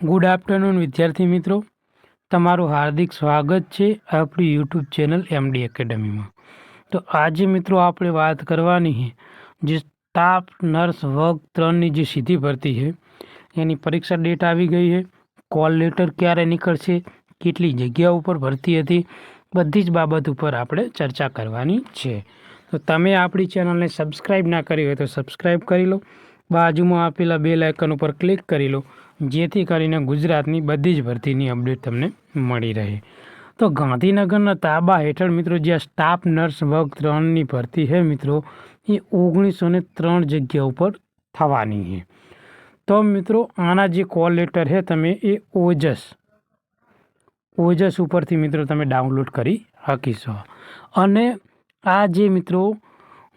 Good afternoon વિદ્યાર્થી મિત્રો. તમારું હાર્દિક સ્વાગત છે આપણી યુટ્યુબ ચેનલ એમડી એકેડમીમાં તો આજે મિત્રો આપણે વાત કરવાની છે જે સ્ટાફ નર્સ વર્ગ ત્રણની જે સીધી ભરતી છે, એની પરીક્ષા ડેટ આવી ગઈ છે. કોલ લેટર ક્યારે નીકળશે, કેટલી જગ્યા ઉપર ભરતી હતી, બધી જ બાબત ઉપર આપણે ચર્ચા કરવાની છે. તો તમે આપણી ચેનલને સબસ્ક્રાઈબ ના કરી હોય તો સબસ્ક્રાઈબ કરી લો. બાજુમાં આપેલા બે લાઇકન ઉપર ક્લિક કરી લો. જેથી કરીને ગુજરાતની બધી જ ભરતીની અપડેટ તમને મળી રહે. તો ગાંધીનગરના તાબા હેઠળ મિત્રો જે સ્ટાફ નર્સ વર્ગ ત્રણની ભરતી છે મિત્રો, એ ઓગણીસો ને ત્રણ જગ્યા ઉપર થવાની છે. તો મિત્રો, આના જે કોલ લેટર છે તમે એ ઓજસ ઓજસ ઉપરથી મિત્રો તમે ડાઉનલોડ કરી શકીશો. અને આ જે મિત્રો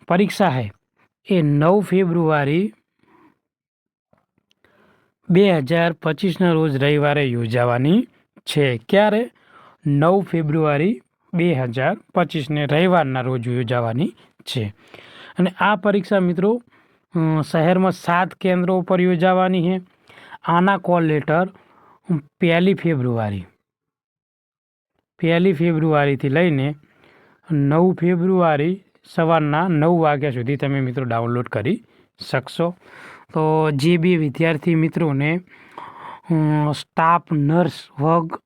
પરીક્ષા છે, એ નવ ફેબ્રુઆરી બે હજાર પચીસના રોજ રવિવારે યોજાવાની છે. ક્યારે? નવ ફેબ્રુઆરી બે હજાર પચીસને રવિવારના રોજ યોજાવાની છે. અને આ પરીક્ષા મિત્રો શહેરમાં સાત કેન્દ્રો ઉપર યોજાવાની છે. આના કોલ લેટર પહેલી ફેબ્રુઆરી. પહેલી ફેબ્રુઆરીથી લઈને નવ ફેબ્રુઆરી સવારના નવ વાગ્યા સુધી તમે મિત્રો ડાઉનલોડ કરી શકશો? તો જે બી વિદ્યાર્થી મિત્રોને સ્ટાફ, નર્સ વર્ગ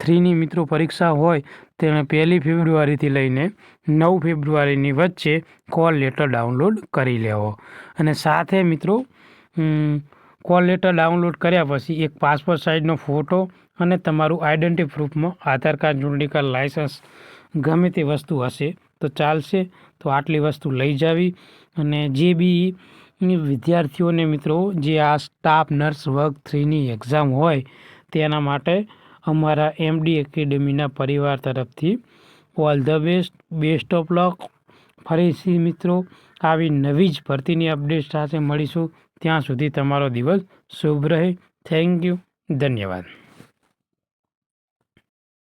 થ્રીની મિત્રો પરીક્ષા હોય, તેણે પહેલી ફેબ્રુઆરીથી લઈને નવ ફેબ્રુઆરીની વચ્ચે કોલ લેટર ડાઉનલોડ કરી લેવો. અને સાથે મિત્રો કોલ લેટર ડાઉનલોડ કર્યા પછી એક પાસપોર્ટ સાઇઝનો ફોટો અને તમારું આઈડેન્ટિટી પ્રૂફમાં આધાર કાર્ડ ચૂંટણી કાર્ડ લાયસન્સ ગમે તે વસ્તુ હશે તો ચાલશે. તો આટલી વસ્તુ લઈ જાવી અને જે બી વિદ્યાર્થીઓને મિત્રો, જે આ સ્ટાફ નર્સ વર્ગ થ્રીની એક્ઝામ હોય, તેના માટે અમારા એમડી એકેડેમીના પરિવાર તરફથી all the best best of luck ફરીથી મિત્રો, આવી નવી જ ભરતીની અપડેટ સાથે મળીશું. ત્યાં સુધી તમારો દિવસ શુભ રહે. થેન્ક યુ ધન્યવાદ.